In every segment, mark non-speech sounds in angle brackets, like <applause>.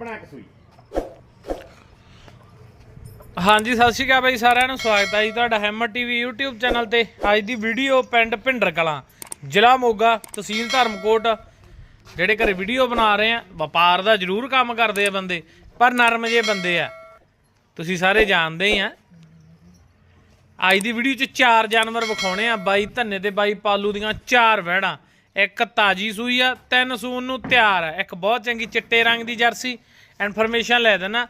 ਗੱਬਣਾ ਇੱਕ ਸੂਈ। ਹਾਂਜੀ, ਸਤਿ ਸ਼੍ਰੀ ਅਕਾਲ ਬਾਈ ਸਾਰਿਆਂ ਨੂੰ, ਸਵਾਗਤ ਹੈ ਜੀ ਤੁਹਾਡਾ ਹੈਮਰ ਟੀਵੀ YouTube ਚੈਨਲ ਤੇ। ਅੱਜ ਦੀ ਵੀਡੀਓ ਪਿੰਡ ਭਿੰਡਰ ਕਲਾਂ, ਜ਼ਿਲ੍ਹਾ ਮੋਗਾ, ਤਹਿਸੀਲ ਧਰਮਕੋਟ, ਜਿਹੜੇ ਘਰੇ ਵੀਡੀਓ ਬਣਾ ਰਹੇ ਆ, ਵਪਾਰ ਦਾ ਜ਼ਰੂਰ ਕੰਮ ਕਰਦੇ ਆ ਬੰਦੇ, ਪਰ ਨਰਮ ਜੇ ਬੰਦੇ ਆ। ਤੁਸੀਂ ਸਾਰੇ ਜਾਣਦੇ ਹੀ ਆ। ਅੱਜ ਦੀ ਵੀਡੀਓ 'ਚ ਚਾਰ ਜਾਨਵਰ ਵਿਖਾਉਣੇ ਆ, ਬਾਈ ਧੰਨੇ ਤੇ ਬਾਈ ਪਾਲੂ ਦੀਆਂ ਚਾਰ ਵਹਿੜਾਂ। ਇੱਕ ਤਾਜੀ ਸੂਈ ਆ ਤਿੰਨ ਸੂਨ ਨੂੰ ਤਿਆਰ ਆ। ਇੱਕ ਬਹੁਤ ਚੰਗੀ ਚਿੱਟੇ ਰੰਗ ਦੀ ਜਰਸੀ। ਇਨਫੋਰਮੇਸ਼ਨ ਲੈ ਦੇਣਾ।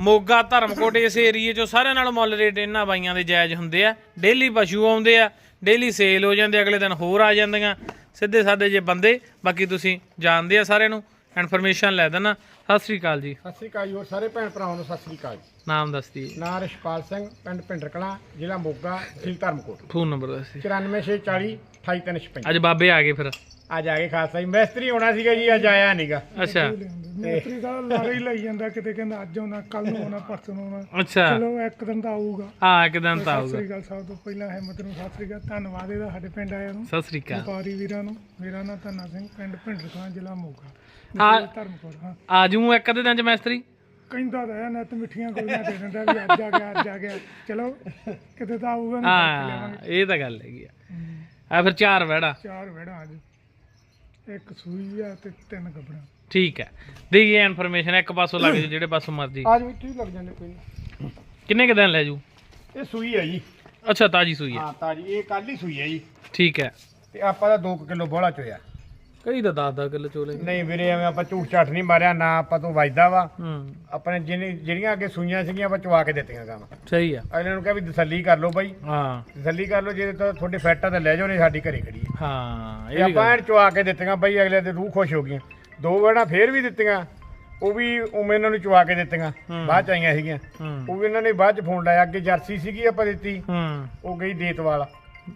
ਮੋਗਾ ਧਰਮਕੋਟ ਇਸ ਏਰੀਏ 'ਚੋਂ ਸਾਰਿਆਂ ਨਾਲੋਂ ਮੁੱਲ ਰੇਟ ਇਹਨਾਂ ਬਾਈਆਂ ਦੇ ਜਾਇਜ਼ ਹੁੰਦੇ ਆ। ਡੇਲੀ ਪਸ਼ੂ ਆਉਂਦੇ ਆ। ਡੇਲੀ ਸੇਲ ਹੋ ਜਾਂਦੇ ਅਗਲੇ ਦਿਨ ਹੋਰ ਆ ਜਾਂਦੀਆਂ। ਸਿੱਧੇ ਸਾਦੇ ਜੇ ਬੰਦੇ। ਬਾਕੀ ਤੁਸੀਂ ਜਾਣਦੇ ਆ ਸਾਰਿਆਂ ਨੂੰ। ਇਨਫੋਰਮੇਸ਼ਨ ਲੈ ਦੇਣਾ। ਸਤਿ ਸ੍ਰੀ ਅਕਾਲ ਜੀ। ਸਤਿ ਸ੍ਰੀ ਅਕਾਲ ਜੀ। ਹੋਰ ਸਾਰੇ ਭੈਣ ਭਰਾਵਾਂ ਨੂੰ ਸਤਿ ਸ੍ਰੀ ਅਕਾਲ ਜੀ। ਨਾਮ ਦੱਸ ਦਈਏ ਨਾਂ ਰਿਸ਼ਪਾਲ ਸਿੰਘ ਪਿੰਡ ਭਿੰਡਰ ਕਲਾਂ ਜ਼ਿਲ੍ਹਾ ਮੋਗਾ ਤਹਿਸੀਲ ਧਰਮਕੋਟ। ਫੋਨ ਨੰਬਰ ਦੱਸ ਦਈਏ 94640 28356 ਅੱਜ ਬਾਬੇ ਆ ਗਏ ਫਿਰ। ਅੱਜ ਆ ਗਏ ਖਾਸਾ ਜੀ। ਮਿਸਤਰੀ ਆਉਣਾ ਸੀਗਾ ਜੀ ਅੱਜ ਆਇਆ ਨਹੀਂਗਾ ਅੱਛਾ। ਮਿਸਤਰੀ ਦਾ ਲਾਰੇ ਹੀ ਲਈ ਜਾਂਦਾ ਕਿਤੇ ਕਹਿੰਦਾ ਅੱਜ ਆਉਣਾ ਕੱਲ ਨੂੰ ਆਉਣਾ ਪਰਸੋਂ ਨੂੰ ਆਉਣਾ। ਅੱਛਾ। ਚਲੋ ਇੱਕ ਦਿਨ ਤਾਂ ਆਊਗਾ। ਹਾਂ ਇੱਕ ਦਿਨ ਤਾਂ ਸਤਿ ਆਊਗਾ ਸ੍ਰੀ ਅਕਾਲ ਸਭ ਤੋਂ ਪਹਿਲਾਂ ਹਿੰਮਤ ਨੂੰ ਸਤਿ ਸ੍ਰੀ ਅਕਾਲ। ਧੰਨਵਾਦ ਇਹਦਾ ਸਾਡੇ ਪਿੰਡ ਆਇਆਂ ਨੂੰ। ਸਤਿ ਸ੍ਰੀ ਅਕਾਲ। ਵਪਾਰੀ ਵੀਰਾਂ ਨੂੰ। ਮੇਰਾ ਨਾਮ ਧੰਨਾ ਸਿੰਘ ਪਿੰਡ ਭਿੰਡਰਖਾਂ ਜ਼ਿਲ੍ਹਾ ਮੋਗਾ। ਆ- ਧਰਮਪੁਰ ਹਾਂ। ਆਜੂ ਇੱਕ ਅੱਧੇ ਦਿਨ ਚ ਮੈਸਤਰੀ। ਕਹਿੰਦਾ ਰਿਹਾ ਨੱਤ ਮਿੱਠੀਆਂ ਗੋਲੀਆਂ ਦੇ ਦਿੰਦਾ ਵੀ ਅੱਜ ਆ ਗਿਆ ਅੱਜ ਆ ਗਿਆ। ਚਲੋ ਕਿਤੇ ਤਾਂ ਆਊਗਾ ਨਾ ਹਾਂ ਇਹ ਤਾਂ ਗੱਲ ਹੈਗੀ ਆ। ਆ ਫਿਰ ਚਾਰ ਵੜਾ। ਚਾਰ ਵੜਾ ਅੱਜ। ਇੱਕ ਸੂਈ ਆ ਤੇ ਤਿੰਨ ਗੱਬੜਾਂ ਠੀਕ ਹੈ। ਦੇਈਏ ਇਨਫੋਰਮੇਸ਼ਨ ਇੱਕ ਪਾਸੋਂ ਲੱਗ ਜੇ ਜਿਹੜੇ ਪਾਸੋਂ ਮਰਜ਼ੀ। ਅੱਜ ਵੀ ਠੀਕ ਲੱਗ ਜਾਂਦੇ ਕੋਈ ਨਹੀਂ ਕਿੰਨੇ ਕੁ ਦਿਨ ਲੈ ਜੂ ਇਹ ਸੂਈ ਹੈ ਜੀ। ਅੱਛਾ ਤਾਜੀ ਸੂਈ ਹੈ। ਹਾਂ ਤਾਜੀ। ਇਹ ਕੱਲ ਹੀ ਸੂਈ ਹੈ ਜੀ। ਠੀਕ ਹੈ। ਤੇ ਆਪਾਂ ਦਾ 2 ਕਿਲੋ ਬੋਲਾ ਚੋਇਆ। ਕਈ ਤਾਂ 10 10 ਕਿਲੋ ਚੋਲੇ ਨਹੀਂ ਵੀਰੇ ਐਵੇਂ ਆਪਾਂ ਝੂਠ ਝਾਠ ਨਹੀਂ ਮਾਰਿਆ ਨਾ ਆਪਾਂ ਤੋਂ ਵੱਜਦਾ ਵਾ। ਹੂੰ। ਆਪਣੇ ਜਿਹਨੇ ਜਿਹੜੀਆਂ ਅੱਗੇ ਸੂਈਆਂ ਸੀਗੀਆਂ ਆਪਾਂ ਚਵਾ ਕੇ ਦਿੱਤੀਆਂ ਕੰਮ ਸਹੀ ਆ। ਅਗਲੇ ਨੂੰ ਕਿਹਾ ਵੀ ਤਸੱਲੀ ਕਰ ਲਓ ਬਾਈ। ਹਾਂ। ਤਸੱਲੀ ਕਰ ਲਓ ਜੇ ਤਾਂ ਤੁਹਾਡੇ ਫਿੱਟ ਆ ਤਾਂ ਲੈ ਜਾਓ ਨਹੀਂ ਸਾਡੀ ਘਰੇ ਖੜੀ ਹੈ ਹਾਂ ਇਹ ਇਹ ਵੀ ਆਪਾਂ ਗੱਲ। ਐਨ ਚਵਾ ਕੇ ਦਿੱਤੀਆਂ ਬਾਈ ਅਗਲੇ ਦੇ ਰੂਹ ਖੁਸ਼ ਹੋ ਗਈਆਂ। ਦੋ ਵੇੜਾ ਫੇਰ ਵੀ ਦਿੱਤੀਆਂ ਉਹ ਵੀ ਉਵੇਂ ਇਹਨਾਂ ਨੂੰ ਚਵਾ ਕੇ ਦਿੱਤੀਆਂ। ਬਾਅਦ ਚ ਆਈਆਂ ਸੀਗੀਆਂ। ਹੂੰ। ਉਹ ਵੀ ਇਹਨਾਂ ਨੇ ਬਾਅਦ ਚ ਫੋਨ ਲਾਇਆ ਅੱਗੇ ਜਰਸੀ ਸੀਗੀ ਆਪਾਂ ਦਿੱਤੀ। ਹੂੰ। ਉਹ ਗਈ ਦੇਤਵਾਲ।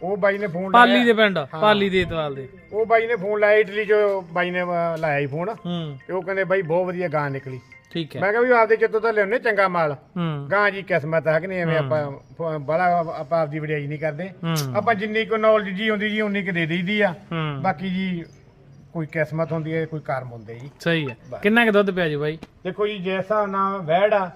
ਉਹ ਬਾਈ ਨੇ ਫੋਨ ਪਾਲੀ ਦੇ ਪਿੰਡ ਪਾਲੀ ਦੇ ਇਤਵਾਲ ਦੇ। ਉਹ ਬਾਈ ਨੇ ਫੋਨ ਲਾਇਆ ਇਟਲੀ ਚੋਂ ਬਾਈ ਨੇ ਅਹ, ਲਾਇਆ ਸੀ ਫੋਨ। ਹੂੰ। ਤੇ ਉਹ ਕਹਿੰਦੇ ਬਾਈ ਬਹੁਤ ਵਧੀਆ ਗਾਂ ਨਿਕਲੀ। ਠੀਕ ਹੈ। ਮੈਂ ਕਿਹਾ ਵੀ ਆਪਦੇ ਚੱਤੋਂ ਤਾਂ ਲਿਆਉਨੇ ਚੰਗਾ ਮਾਲ। ਹੂੰ। ਗਾਂ ਜੀ ਕਿਸਮਤ ਹੈ ਕਿ ਨਹੀਂ ਐਵੇਂ ਆਪਾਂ ਬੜਾ ਆਪਾਂ ਆਪਦੀ ਵਡਿਆਈ ਨਹੀਂ ਕਰਦੇ। ਹੂੰ। ਆਪਾਂ ਜਿੰਨੀ ਕੋ ਨੌਲੇਜ ਜੀ ਹੁੰਦੀ ਜੀ ਉਨੀ ਕੁ ਦੇ ਦਈਦੀ ਆ। ਹੂੰ। ਬਾਕੀ ਜੀ ਕੋਈ ਕਿਸਮਤ ਹੁੰਦੀ ਹੈ ਕੋਈ ਕਰਮ ਹੁੰਦੇ ਜੀ। ਸਹੀ ਹੈ। ਕਿੰਨਾ ਕੁ ਦੁੱਧ ਪਿਆ ਜੀ ਬਾਈ? ਦੇਖੋ ਜੀ ਜੈਸਾ ਨਾ ਵੈੜ ਆ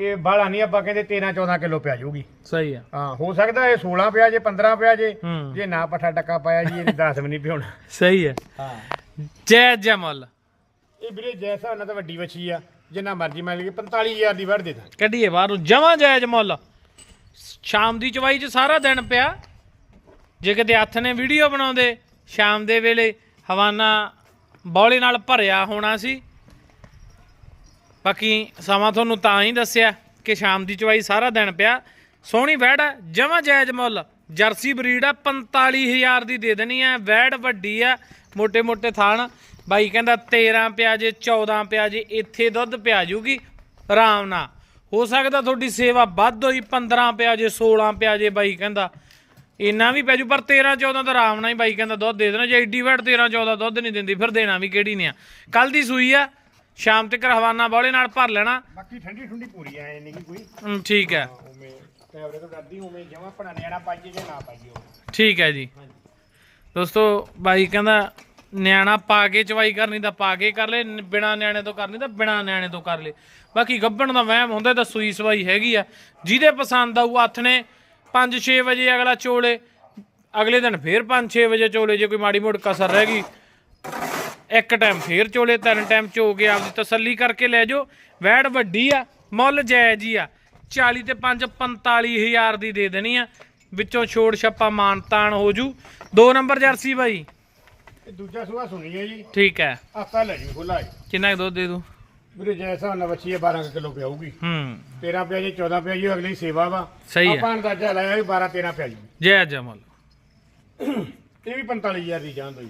ਇਹ ਬਾਹਲਾ ਨਹੀਂ ਆਪਾਂ ਕਹਿੰਦੇ 13 14 ਕਿਲੋ ਪਿਆ ਜਾਊਗੀ। ਸਹੀ ਆ। ਹਾਂ ਹੋ ਸਕਦਾ ਇਹ 16 ਪਿਆ ਜੇ 15 ਪਿਆ ਜੇ। ਹੂੰ। ਜੇ ਨਾ ਪੱਠਾ ਡੱਕਾ ਪਾਇਆ ਜੀ ਇਹ 10 ਵੀ ਨਹੀਂ ਪਿਉਣਾ। ਸਹੀ ਹੈ ਹਾਂ। ਜੈ ਜੈ ਮੁੱਲ। ਇਹ ਵੀਰੇ ਜੈਸਾ ਨਾ ਤਾਂ ਵੱਡੀ ਵੱਛੀ ਆ ਜਿੰਨਾ ਮਰਜ਼ੀ ਮਿਲ ਗਈ 45000 ਦੀ ਵੜ ਦੇ ਦਾਂ। ਕੱਢੀਏ ਬਾਹਰ ਨੂੰ ਜਮਾਂ ਜਾਇਜ਼ ਮੁੱਲ। ਸ਼ਾਮ ਦੀ ਚਵਾਈ 'ਚ ਸਾਰਾ ਦਿਨ ਪਿਆ। ਜੇ ਕਿਤੇ ਹੱਥ ਨੇ ਵੀਡੀਓ ਬਣਾਉਂਦੇ ਸ਼ਾਮ ਦੇ ਵੇਲੇ ਹਵਾਨਾ ਬੌਲੇ ਨਾਲ ਭਰਿਆ ਹੋਣਾ ਸੀ। ਬਾਕੀ ਸਮਾਂ ਤੁਹਾਨੂੰ ਤਾਂ ਹੀ ਦੱਸਿਆ ਕਿ ਸ਼ਾਮ ਦੀ ਚਵਾਈ ਸਾਰਾ ਦਿਨ ਪਿਆ। ਸੋਹਣੀ ਵੈੜ ਹੈ ਜਮਾ ਜਾਇਜ਼ ਮੁੱਲ। ਜਰਸੀ ਬਰੀਡ ਆ 45000 ਦੀ ਦੇ ਦੇਣੀ ਆ। ਵੈੜ ਵੱਡੀ ਆ ਮੋٹے ਮੋٹے ਥਾਣ। ਬਾਈ ਕਹਿੰਦਾ 13 ਪਿਆ ਜੇ 14 ਪਿਆ ਜੇ, ਇੱਥੇ ਦੁੱਧ ਪਿਆ ਜੂਗੀ। ਆਰਾਮ ਨਾਲ। ਹੋ ਸਕਦਾ ਤੁਹਾਡੀ ਸੇਵਾ ਵੱਧ ਹੋਈ 15 ਪਿਆ ਜੇ 16 ਪਿਆ ਜੇ, ਬਾਈ ਕਹਿੰਦਾ। ਇੰਨਾ ਵੀ ਪੈ ਜੂ, ਪਰ 13 14 ਤਾਂ ਆਰਾਮ ਨਾਲ ਹੀ ਬਾਈ ਕਹਿੰਦਾ ਦੁੱਧ ਦੇ ਦੇਣਾ। ਜੇ ਐਡੀ ਵੈਟ 13 14 ਦੁੱਧ ਨਹੀਂ ਦਿੰਦੀ, ਫਿਰ ਦੇਣਾ ਵੀ ਕਿਹੜੀ ਨੇ ਆ। ਕੱਲ ਦੀ ਸੂਈ ਆ ਸ਼ਾਮ ਤੱਕ ਹਵਾਨਾ ਬੌਲੇ ਨਾਲ ਭਰ ਲੈਣਾ। ਬਾਕੀ ਠੰਡੀ ਠੰਡੀ ਪੂਰੀ ਐ ਨਹੀਂ ਕੋਈ। ਹਮ, ਠੀਕ ਹੈ ਉਵੇਂ ਕੈਮਰੇ ਤੋਂ ਡਰਦੀ ਉਵੇਂ ਜਮਾ ਪੜਾ ਨਿਆਣਾ ਪਾਈਏ ਜੇ ਨਾ ਪਾਈਏ ਉਹ। ਠੀਕ ਹੈ ਜੀ। ਦੋਸਤੋ ਬਾਈ ਕਹਿੰਦਾ ਨਿਆਣਾ ਪਾ ਕੇ ਚਵਾਈ ਕਰਨੀ ਤਾਂ ਪਾ ਕੇ ਕਰ ਲੈ ਬਿਨਾ ਨਿਆਣੇ ਤੋਂ ਕਰਨੀ ਤਾਂ ਬਿਨਾ ਨਿਆਣੇ ਤੋਂ ਕਰ ਲੈ। ਬਾਕੀ ਗੱਬਣ ਦਾ ਵਹਿਮ ਹੁੰਦਾ ਤਾਂ ਸੂਈ ਸਵਾਈ ਹੈਗੀ ਆ। ਜਿਹਦੇ ਪਸੰਦ ਆਊ ਹੱਥ ਨੇ 5-6 ਵਜੇ ਅਗਲਾ ਚੋਲੇ ਅਗਲੇ ਦਿਨ ਫੇਰ 5-6 ਵਜੇ ਚੋਲੇ ਜੇ ਕੋਈ ਮਾੜੀ ਮੋੜ ਕਸਰ ਰਹਿ ਗਈ ਇੱਕ ਟਾਈਮ ਫੇਰ ਚੋਲੇ ਤਿੰਨ ਟਾਈਮ ਚੋ ਕੇ ਆਪਦੀ ਤਸੱਲੀ ਕਰਕੇ ਲੈ ਜਾਓ। ਵੈੜ ਵੱਡੀ ਆ ਮੁੱਲ ਜਾਇਜ਼ ਹੀ ਆ। 40 ਤੇ 5 45000 ਦੀ ਦੇ ਦੇਣੀ ਆ। ਵਿੱਚੋਂ ਛੋੜ ਛੱਪਾ ਮਾਨਤਾਨ ਹੋ ਜੂ। ਦੋ ਨੰਬਰ ਜਰਸੀ ਬਾਈ। ਇਹ ਦੂਜਾ ਸੂਆ ਸੁਣੀ ਹੈ ਜੀ। ਠੀਕ ਹੈ। ਆਪਾਂ ਲੈ ਜੀ ਖੁੱਲਾ ਹੈ ਕਿੰਨਾ ਕੁ ਦੁੱਧ ਦੇ ਦੂ? ਵੀਰੇ ਜੈਸਾ ਨਾ ਵੱਛੀ ਹੈ 12 ਕਿਲੋ ਪਿਆਊਗੀ। ਹੂੰ। 13 ਪਿਆ ਜੇ 14 ਪਿਆ ਜੀ ਅਗਲੀ ਸੇਵਾ ਵਾ। ਸਹੀ ਹੈ। ਆਪਾਂ ਅੰਦਾਜ਼ਾ ਲਾਇਆ ਵੀ 12 13 ਪਿਆ ਜੀ। ਜੈ ਜਮਲ ਇਹ ਵੀ 45000 ਦੀ ਜਾਨ ਦੋਈ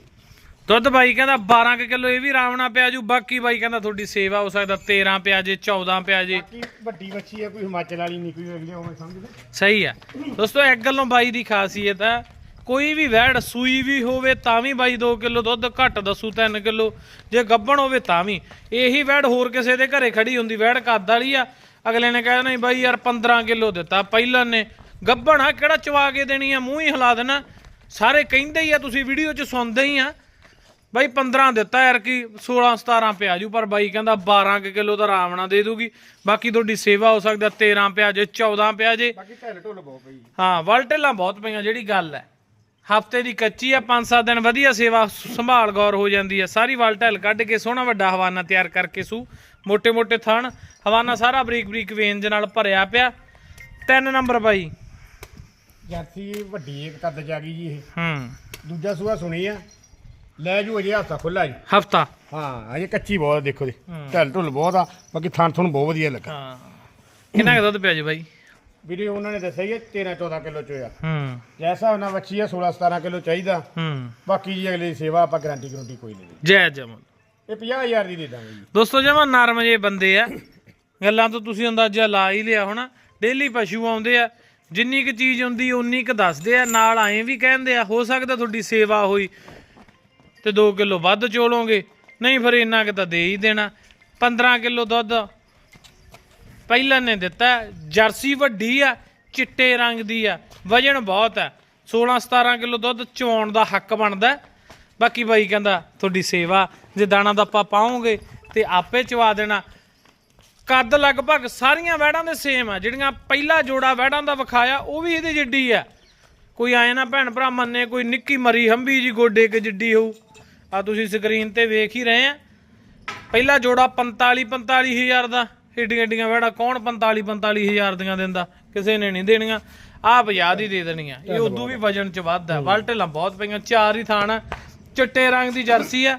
ਦੁੱਧ ਬਾਈ ਕਹਿੰਦਾ 12 ਕਿਲੋ ਇਹ ਵੀ ਰਾਵਣਾ ਪਿਆ ਜੂ। ਬਾਕੀ ਬਾਈ ਕਹਿੰਦਾ ਤੁਹਾਡੀ ਸੇਵਾ ਹੋ ਸਕਦਾ 13 ਪਿਆ ਜੇ 14 ਪਿਆ ਜੇ। ਬਾਕੀ ਵੱਡੀ ਵੱਛੀ ਹੈ ਕੋਈ ਹਿਮਾਚਲ ਵਾਲੀ ਨਹੀਂ ਕੋਈ ਅਗਲੇ ਉਵੇਂ ਸਮਝਦੇ। ਸਹੀ ਆ। ਦੋਸਤੋ ਇੱਕ ਗੱਲੋਂ ਬਾਈ ਦੀ ਖਾਸੀਅਤ ਆ ਕੋਈ ਵੀ ਵੈੜ ਸੂਈ ਵੀ ਹੋਵੇ ਤਾਂ ਵੀ ਬਾਈ 2 ਕਿਲੋ ਦੁੱਧ ਘੱਟ ਦੱਸੂ 3 ਕਿਲੋ ਜੇ ਗੱਬਣ ਹੋਵੇ ਤਾਂ ਵੀ। ਇਹੀ ਵੈੜ ਹੋਰ ਕਿਸੇ ਦੇ ਘਰੇ ਖੜੀ ਹੁੰਦੀ ਵੈੜ ਕੱਦ ਵਾਲੀ ਆ। ਅਗਲੇ ਨੇ ਕਹਿ ਨਹੀਂ ਬਾਈ ਯਾਰ 15 ਕਿਲੋ ਦਿੱਤਾ ਪਹਿਲਾਂ ਨੇ। ਗੱਬਣ ਆ ਕਿਹੜਾ ਚਵਾ ਕੇ ਦੇਣੀ ਆ ਮੂੰਹ ਹੀ ਹਿਲਾ ਦੇਣਾ। ਸਾਰੇ ਕਹਿੰਦੇ ਹੀ ਆ ਤੁਸੀਂ ਵੀਡੀਓ 'ਚ ਸੁਣਦੇ ਹੀ ਆ। ਬਾਈ 15 ਦਿੱਤਾ ਯਾਰ ਕਿ 16 17 ਪਿਆ ਜੂ ਪਰ ਬਾਈ ਕਹਿੰਦਾ 12 ਕਿਲੋ ਤਾਂ ਆਰਾਮ ਦੇ ਦੂਗੀ। ਬਾਕੀ ਤੁਹਾਡੀ ਸੇਵਾ ਹੋ ਸਕਦਾ 13 ਪਿਆ ਜੇ 14 ਪਿਆ ਜੇ। ਬਾਕੀ ਢਿੱਲ ਢੁੱਲ ਬਹੁਤ ਪਈ। ਹਾਂ ਵਲਟੇਲਾਂ ਬਹੁਤ ਪਈਆਂ ਜਿਹੜੀ ਗੱਲ ਹੈ। ਹਫ਼ਤੇ ਦੀ ਕੱਚੀ ਆ 5-7 ਦਿਨ ਵਧੀਆ ਸੇਵਾ ਸੰਭਾਲ ਗੌਰ ਹੋ ਜਾਂਦੀ ਹੈ ਸਾਰੀ ਵਲਟੇਲ ਕੱਢ ਕੇ ਸੋਹਣਾ ਵੱਡਾ ਹਵਾਨਾ ਤਿਆਰ ਕਰਕੇ ਸੂ। ਮੋٹے-ਮੋٹے ਥਣ ਹਵਾਨਾ ਸਾਰਾ ਬਰੀਕ-ਬਰੀਕ ਵੇਨਜ ਨਾਲ ਭਰਿਆ ਪਿਆ। ਤਿੰਨ ਨੰਬਰ ਬਾਈ। ਜਰਸੀ ਵੱਡੀ ਇੱਕ ਕੱਦ ਜਾ ਗਈ ਜੀ ਇਹ। ਹੂੰ। ਦੂਜਾ ਸੂਆ ਸੁਣੀ ਆ। ਲੈ ਜੂ ਅਜੇ ਹੱਥਾ ਖੁੱਲਾ ਜੀ। ਹਫਤਾ? ਹਾਂ ਅਜੇ ਕੱਚੀ ਬਹੁਤ ਆ, ਦੇਖੋ ਜੀ। ਢਿੱਲ ਢੁੱਲ ਬਹੁਤ ਆ ਬਾਕੀ ਥਣ ਥਣ ਬਹੁਤ ਵਧੀਆ ਲੱਗਾ। ਹਾਂ। ਕਿੰਨਾ ਕੁ ਦੁੱਧ ਪਿਆ ਜੀ ਬਾਈ? ਵੀਰੇ ਉਹਨਾਂ ਨੇ ਦੱਸਿਆ ਜੀ 13 14 ਕਿਲੋ ਚ ਹੋਇਆ। ਹੂੰ। ਜੈਸਾ ਉਹਨਾਂ ਵੱਛੀ ਆ 16 17 ਕਿਲੋ ਚਾਹੀਦਾ। ਹੂੰ। ਬਾਕੀ ਜੀ ਅਗਲੀ ਸੇਵਾ ਆਪਾਂ ਗਾਰੰਟੀ ਗਰੰਟੀ ਕੋਈ ਨਹੀਂ। ਜੈ ਜਮਲ ਇਹ 50000 ਦੀ ਦੇ ਦਾਂਗੇ ਜੀ। ਦੋਸਤੋ ਜਮਾ ਨਰਮ ਜੇ ਬੰਦੇ ਆ। ਗੱਲਾਂ ਤੋਂ ਤੁਸੀਂ ਅੰਦਾਜ਼ਾ ਲਾ ਹੀ ਲਿਆ ਹੋਣਾ। ਡੇਲੀ ਪਸ਼ੂ ਆਉਂਦੇ ਆ। ਜਿੰਨੀ ਕੁ ਚੀਜ਼ ਹੁੰਦੀ ਉਨੀ ਕੁ ਦੱਸਦੇ ਆ। ਨਾਲ ਐਂ ਵੀ ਕਹਿੰਦੇ ਆ ਹੋ ਸਕਦਾ ਤੁਹਾਡੀ ਸੇਵਾ ਹੋਈ। ਤੇ 2 ਕਿਲੋ ਵੱਧ ਚੋਲੋਗੇ। ਨਹੀਂ ਫਿਰ ਇੰਨਾ ਕੁ ਤਾਂ ਦੇ ਹੀ ਦੇਣਾ। 15 ਕਿਲੋ ਦੁੱਧ। ਪਹਿਲਾਂ ਨੇ ਦਿੱਤਾ ਜਰਸੀ ਵੱਡੀ ਆ, ਚਿੱਟੇ ਰੰਗ ਦੀ ਆ। ਵਜਨ ਬਹੁਤ ਆ 16 17 ਕਿਲੋ ਦੁੱਧ ਚਵਾਉਣ ਦਾ ਹੱਕ ਬਣਦਾ ਬਾਕੀ ਬਾਈ ਕਹਿੰਦਾ, ਤੁਹਾਡੀ ਸੇਵਾ, ਜੇ ਦਾਣਾ ਦਾ ਆਪਾਂ ਪਾਉਂਗੇ ਤੇ ਆਪੇ ਚਵਾ ਦੇਣਾ। ਕੱਦ ਲਗਭਗ ਸਾਰੀਆਂ ਵੈੜਾਂ ਦੇ ਸੇਮ ਆ। ਜਿਹੜੀਆਂ ਪਹਿਲਾ ਜੋੜਾ ਵੈੜਾਂ ਦਾ ਵਿਖਾਇਆ, ਉਹ ਵੀ ਇਹਦੇ ਜਿੱਡੀ ਆ। ਕੋਈ ਆਏ ਨਾ ਭੈਣ ਭਰਾ, ਮੰਨੇ ਕੋਈ ਨਿੱਕੀ ਮਰੀ ਹੰਬੀ ਜੀ, ਗੋਡੇ ਕੇ ਜਿੱਡੀ ਹੋਊ। ਆ ਤੁਸੀਂ ਸਕਰੀਨ ਤੇ ਵੇਖ ਹੀ ਰਹੇ ਆ। ਪਹਿਲਾ ਜੋੜਾ 45 45000 ਦਾ। ਏਡੀਆਂ ਏਡੀਆਂ ਵੈੜਾ ਕੌਣ 45 45000 ਦੀਆਂ ਦਿੰਦਾ? ਕਿਸੇ ਨੇ ਨਹੀਂ ਦੇਣੀਆਂ। ਆ 50 ਦੀ ਦੇ ਦੇਣੀਆਂ। ਇਹ ਉਦੋਂ ਵੀ ਵਜਨ ਚ ਵੱਧ ਆ ਵਲਟੇਲਾਂ ਬਹੁਤ ਪਈਆਂ। ਚਾਰ ਹੀ ਥਾਣ ਆ। ਚਿੱਟੇ ਰੰਗ ਦੀ ਜਰਸੀ ਆ।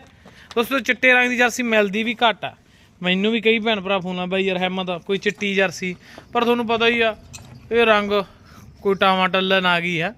ਦੋਸਤੋ, ਚਿੱਟੇ ਰੰਗ ਦੀ ਜਰਸੀ ਮਿਲਦੀ ਵੀ ਘੱਟ ਆ। ਮੈਨੂੰ ਵੀ ਕਈ ਭੈਣ ਭਰਾ ਫੋਨ ਆ ਬਾਈ ਯਾਰ ਹੈਮਤ ਕੋਈ ਚਿੱਟੀ ਜਰਸੀ। ਪਰ ਤੁਹਾਨੂੰ ਪਤਾ ਹੀ ਆ, ਇਹ ਰੰਗ ਕੋਈ ਟਾਵਾਂ ਟੱਲਨ ਆ ਗਈ ਆ।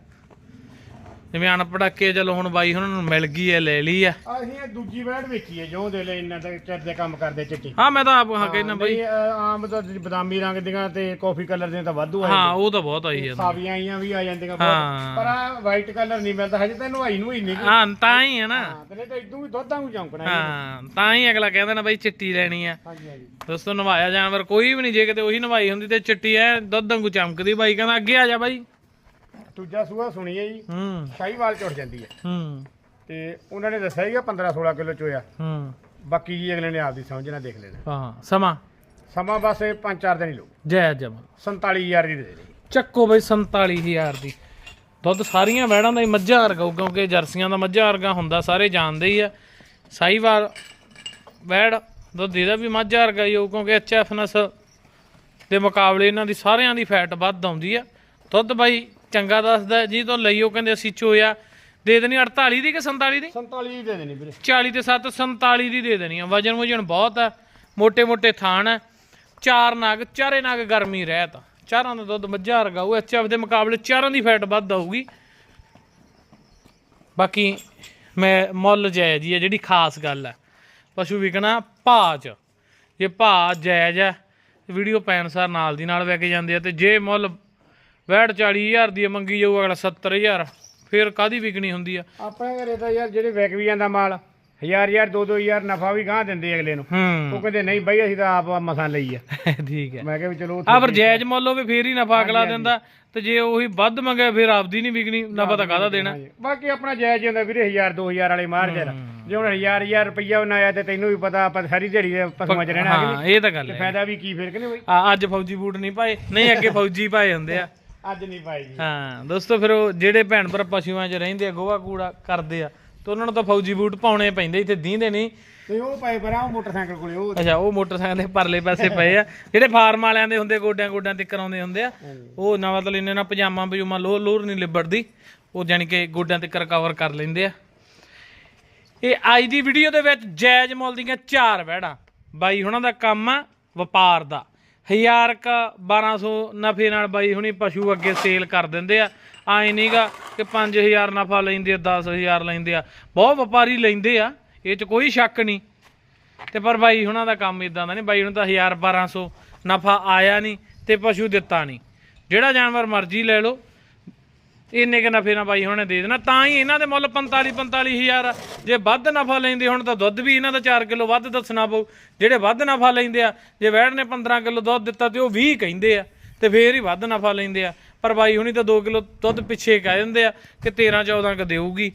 ਜਿਵੇਂ ਅਨਪੜ੍ਹ ਕੇ ਚਲੋ ਹੁਣ ਬਾਈ ਉਹਨਾਂ ਨੂੰ ਮਿਲ ਗਈ ਐ ਲੈ ਲਈ ਆ ਅਸੀਂ ਇਹ ਦੂਜੀ ਵੈੜ ਵੇਚੀ ਹੈ ਜੋ ਦੇ ਲੈ ਇੰਨਾ ਤੱਕ ਚਿਰ ਦੇ ਕੰਮ ਕਰਦੇ ਚਿੱਟੀ। ਹਾਂ ਮੈਂ ਤਾਂ ਆਪ ਹਾਂ ਕਹਿੰਦਾ ਬਾਈ। ਨਹੀਂ, ਅ, ਆਮ ਤਾਂ ਬਦਾਮੀ ਰੰਗ ਦੀਆਂ ਤੇ ਕਾਫੀ ਕਲਰ ਦੀਆਂ ਤਾਂ ਵਾਧੂ ਆ ਹਾਂ ਉਹ ਤਾਂ ਬਹੁਤ ਆਈ ਜਾਂਦਾ ਸਾਵੀਆਂ ਆਈਆਂ ਵੀ ਆ ਜਾਂਦੀਆਂ ਹਾਂ। ਬਹੁਤ ਪਰ ਆ ਵਾਈਟ ਕਲਰ ਨਹੀਂ ਮਿਲਦਾ ਹਜੇ ਤੈਨੂੰ ਆਈ ਨੂੰ ਹੀ ਨਹੀਂ। ਹਾਂ ਤਾਂ ਹੀ ਹੈ ਨਾ। ਹਾਂ ਤੇ ਨਹੀਂ ਤਾਂ ਇਦੋਂ ਵੀ ਦੁੱਧਾਂ ਨੂੰ ਚੌਂਕਣਾ ਇਹਨੇ। ਹਾਂ ਤਾਂ ਹੀ ਅਗਲਾ ਕਹਿੰਦਾ ਨਾ ਬਾਈ ਚਿੱਟੀ ਲੈਣੀ ਆ। ਹਾਂਜੀ ਹਾਂਜੀ। ਦੋਸਤੋ ਨਵਾਇਆ ਜਾਨਵਰ ਕੋਈ ਵੀ ਨਹੀਂ ਜੇ ਕਿਤੇ ਉਹੀ ਨਵਾਈ ਹੁੰਦੀ ਤੇ ਚਿੱਟੀ ਐ ਦੁੱਧ ਵਾਂਗੂ ਚਮਕਦੀ ਬਾਈ ਕਹਿੰਦਾ ਅੱਗੇ ਆ ਜਾ ਬਾਈ। ਦੂਜਾ ਸੂਆ ਸੁਣੀਏ ਜੀ ਹੂੰ। ਸ਼ਾਹੀਵਾਲ ਝੁੱਟ ਜਾਂਦੀ ਹੈ। ਹੂੰ। ਤੇ ਉਹਨਾਂ ਨੇ ਦੱਸਿਆ ਸੀਗਾ 15 16 ਕਿਲੋ ਚੋਇਆ। ਹੂੰ। ਬਾਕੀ ਜੀ ਅਗਲੇ ਨੇ ਆਪਦੀ ਸਮਝਣਾ ਦੇਖ ਲੈਣਾ। ਹਾਂ ਸਮਾਂ? ਸਮਾਂ ਬਸ ਇਹ 5-4 ਦਿਨ ਹੀ ਲਓ ਜੈ ਜਮਲ 47000 ਦੀ ਦੇ ਦੇਣੀ ਚੱਕੋ ਬਈ 47000 ਦੀ। ਦੁੱਧ ਸਾਰੀਆਂ ਵੈੜਾਂ ਦਾ ਹੀ ਮੱਝਾਂ ਵਰਗਾ ਕਿਉਂਕਿ ਜਰਸੀਆਂ ਦਾ ਮੱਝਾਂ ਵਰਗਾ ਹੁੰਦਾ ਸਾਰੇ ਜਾਣਦੇ ਹੀ ਆ। ਸਾਈਵਾਲ ਵੈੜ ਦੁੱਧ ਇਹਦਾ ਵੀ ਮੱਝਾਂ ਵਰਗਾ ਹੀ ਹੋਊ ਕਿਉਂਕਿ ਐਚਐਫ ਨਸਲ ਦੇ ਮੁਕਾਬਲੇ ਇਹਨਾਂ ਦੀ ਸਾਰਿਆਂ ਦੀ ਫੈਟ ਵੱਧ ਆਉਂਦੀ ਆ। ਦੁੱਧ ਬਾਈ ਚੰਗਾ ਦੱਸਦਾ ਜੀ ਤੋਂ ਉਹ ਕਹਿੰਦੇ ਅਸੀਂ ਚੋਇਆ। ਦੇ ਦੇਣੀ 48 ਦੀ ਕਿ 47 ਦੀ? 47 ਦੀ ਦੇ ਦੇਣੀ ਵੀਰੇ। 40 ਤੇ 7 47 ਦੀ ਦੇ ਦੇਣੀ ਆ। ਵਜਨ ਵਜਨ ਬਹੁਤ ਆ ਮੋٹے ਮੋਟੇ ਥਾਨ ਆ। ਚਾਰ ਨਾਗ ਚਾਰੇ ਨਾਗ ਗਰਮੀ ਰਹਿਤ ਚਾਰਾਂ ਦਾ ਦੁੱਧ ਮੱਝਾਂ ਰਗਾਉ ਐਚਐਫ ਦੇ ਮੁਕਾਬਲੇ ਚਾਰਾਂ ਦੀ ਫੈਟ ਵੱਧ ਆਊਗੀ। ਬਾਕੀ ਮੈਂ ਮੁੱਲ ਜਾਇਜ਼ ਹੀ ਹੈ ਜਿਹੜੀ ਖਾਸ ਗੱਲ ਹੈ ਪਸ਼ੂ ਵਿਕਣਾ ਭਾਜ ਜੇ ਭਾਜ ਜਾਇਜ਼ ਹੈ ਵੀਡੀਓ ਪੈਨਸਰ ਨਾਲ ਦੀ ਨਾਲ ਵਿਕ ਜਾਂਦੇ ਆ ਤੇ ਜੇ ਮੁੱਲ ਵੈੜ 40000 ਦੀ ਆ, ਮੰਗੀ ਜਾਊ ਅਗਲਾ 70000 ਫਿਰ ਕਾਦੀ ਵਿਕਣੀ ਹੁੰਦੀ ਆ? ਆਪਣੇ ਘਰੇ ਤਾਂ ਯਾਰ ਜਿਹੜੇ ਵਿਕ ਵੀ ਜਾਂਦਾ ਮਾਲ ਹਜ਼ਾਰ ਹਜ਼ਾਰ ਦੋ ਦੋ ਹਜ਼ਾਰ ਨਫਾ ਵੀ ਗਾਂ ਦਿੰਦੇ ਅਗਲੇ ਨੂੰ। ਉਹ ਹੂੰ ਕਹਿੰਦੇ ਨਹੀਂ ਬਈ ਅਸੀਂ ਤਾਂ ਆਪ ਮਸਾਂ ਲਈ ਆ। <laughs> ਠੀਕ ਹੈ ਮੈਂ ਕਿਹਾ ਵੀ ਚਲੋ ਆ ਫਿਰ ਜਾਇਜ਼ ਮੁੱਲ ਹੋਵੇ ਫੇਰ ਹੀ ਨਫਾ ਅਗਲਾ ਦਿੰਦਾ। ਤੇ ਜੇ ਉਹੀ ਵੱਧ ਮੰਗਿਆ ਫਿਰ ਆਪਦੀ ਨਹੀਂ ਵਿਕਣੀ ਨਫਾ ਤਾਂ ਕਾਹਦਾ ਦੇਣਾ। ਬਾਕੀ ਆਪਣਾ ਜਾਇਜ਼ ਹੀ ਹੁੰਦਾ ਵੀਰੇ 1000 2000 ਵਾਲੇ ਮਾਰ ਜਰਾ ਜੇ ਹੁਣ 1000 1000 ਰੁਪਈਆ ਉਹਨਾਂ ਆਇਆ ਤੇ ਤੈਨੂੰ ਵੀ ਪਤਾ ਆਪਾਂ ਸਾਰੀ ਦਿਹਾੜੀ ਦੇ ਪਸ਼ੂਆਂ 'ਚ ਰਹਿਣਾ ਹਾਂ ਇਹ ਤਾਂ ਗੱਲ ਹੈ। ਫਾਇਦਾ ਵੀ ਕੀ ਫਿਰ ਕਿ ਨਹੀਂ ਬਈ? ਆ ਅੱਜ ਫੌਜੀ ਬੂਟ ਨਹੀਂ ਪਾਏ। ਨਹੀਂ ਅੱਗੇ ਫੌਜੀ ਪਾਏ ਹੁੰਦੇ ਆ। ਅੱਜ ਨਹੀਂ ਪਾਈ ਜੀ। ਹਾਂ ਦੋਸਤੋ ਫਿਰ ਉਹ ਜਿਹੜੇ ਭੈਣ ਭਰਾ ਪਸ਼ੂਆਂ 'ਚ ਰਹਿੰਦੇ ਆ ਗੋਹਾ ਕੂੜਾ ਕਰਦੇ ਆ ਤੇ ਉਹਨਾਂ ਨੂੰ ਤਾਂ ਫੌਜੀ ਬੂਟ ਪਾਉਣੇ ਪੈਂਦੇ ਇੱਥੇ ਦੀਂਦੇ ਨਹੀਂ। ਤੇ ਉਹ ਪਾਏ ਪਰ ਆ ਉਹ ਮੋਟਰਸਾਈਕਲ ਕੋਲੇ ਉਹ ਅੱਛਾ ਉਹ ਮੋਟਰਸਾਈਕਲ ਦੇ ਪਰਲੇ ਪਾਸੇ ਪਏ ਆ। <laughs> ਜਿਹੜੇ ਫਾਰਮ ਵਾਲਿਆਂ ਦੇ ਹੁੰਦੇ ਗੋਡਿਆਂ ਗੋਡਿਆਂ ਤੇ ਕਰਾਉਂਦੇ ਹੁੰਦੇ ਆ। ਉਹ ਨਾ ਮਤਲਬ ਇੰਨੇ ਨਾ ਪਜਾਮਾ ਪਜੂਮਾ ਲੋਰ ਲੋਰ ਨਹੀਂ ਲਿਬੜਦੀ। ਉਹ ਜਾਣੀ ਕਿ ਗੋਡਿਆਂ ਤੇ ਕਵਰ ਕਰ ਲੈਂਦੇ ਆ। ਇਹ ਅੱਜ ਦੀ ਵੀਡੀਓ ਦੇ ਵਿੱਚ ਜਾਇਜ਼ ਮੁੱਲ ਦੀਆਂ ਚਾਰ ਵਹਿੜਾਂ। ਬਾਈ ਹੁਣਾਂ ਦਾ ਕੰਮ ਆ ਵਪਾਰ ਦਾ। ਹਜ਼ਾਰ ਕ 1200 ਨਫੇ ਨਾਲ ਬਾਈ ਹੁਣੀ ਪਸ਼ੂ ਅੱਗੇ ਸੇਲ ਕਰ ਦਿੰਦੇ ਆ। ਆਏ ਨਹੀਂਗਾ ਕਿ 5000 ਨਫਾ ਲੈਂਦੇ ਆ 10000 ਲੈਂਦੇ ਆ। ਬਹੁਤ ਵਪਾਰੀ ਲੈਂਦੇ ਆ, ਇਹ 'ਚ ਕੋਈ ਸ਼ੱਕ ਨਹੀਂ ਤੇ ਪਰ ਬਾਈ ਹੁਣਾਂ ਦਾ ਕੰਮ ਇਦਾਂ ਦਾ ਨਹੀਂ ਬਾਈ ਹੁਣ ਤਾਂ 1000 1200 ਨਫਾ ਆਇਆ ਨਹੀਂ ਤੇ ਪਸ਼ੂ ਦਿੱਤਾ ਨਹੀਂ ਜਿਹੜਾ ਜਾਨਵਰ ਮਰਜ਼ੀ ਲੈ ਲਓ ਇੰਨੇ ਕੁ ਨਫੇ ਨਾਲ ਬਾਈ ਹੁਣੇ ਦੇ ਦੇਣਾ, ਤਾਂ ਹੀ ਇਹਨਾਂ ਦੇ ਮੁੱਲ 45 45000 ਆ। ਜੇ ਵੱਧ ਨਫਾ ਲੈਂਦੇ ਹੁਣ ਤਾਂ ਦੁੱਧ ਵੀ ਇਹਨਾਂ ਦਾ 4 ਕਿਲੋ ਵੱਧ ਦੱਸਣਾ ਪਊ। ਜਿਹੜੇ ਵੱਧ ਨਫਾ ਲੈਂਦੇ ਆ, ਜੇ ਵੈੜ ਨੇ 15 ਕਿਲੋ ਦੁੱਧ ਦਿੱਤਾ ਤੇ ਉਹ 20 ਕਹਿੰਦੇ ਆ ਤੇ ਫੇਰ ਹੀ ਵੱਧ ਨਫਾ ਲੈਂਦੇ ਆ। ਪਰ ਬਾਈ ਹੁਣੀ ਤਾਂ 2 ਕਿਲੋ ਦੁੱਧ ਪਿੱਛੇ ਕਹਿ ਦਿੰਦੇ ਆ ਕਿ 13 14 ਕ ਦੇਊਗੀ।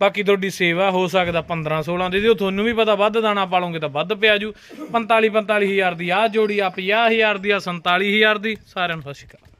ਬਾਕੀ ਤੁਹਾਡੀ ਸੇਵਾ ਹੋ ਸਕਦਾ 15 16 ਦੇ ਦਿਓ ਤੁਹਾਨੂੰ ਵੀ ਪਤਾ ਵੱਧ ਦਾਣਾ ਪਾਲੋਗੇ ਤਾਂ ਵੱਧ ਪਿਆ ਜੂ। 45 45000 ਦੀ ਆ ਜੋੜੀ ਆ 50000 ਦੀ ਆ 47000 ਦੀ। ਸਾਰਿਆਂ ਨੂੰ ਸਤਿ ਸ਼੍ਰੀ ਅਕਾਲ।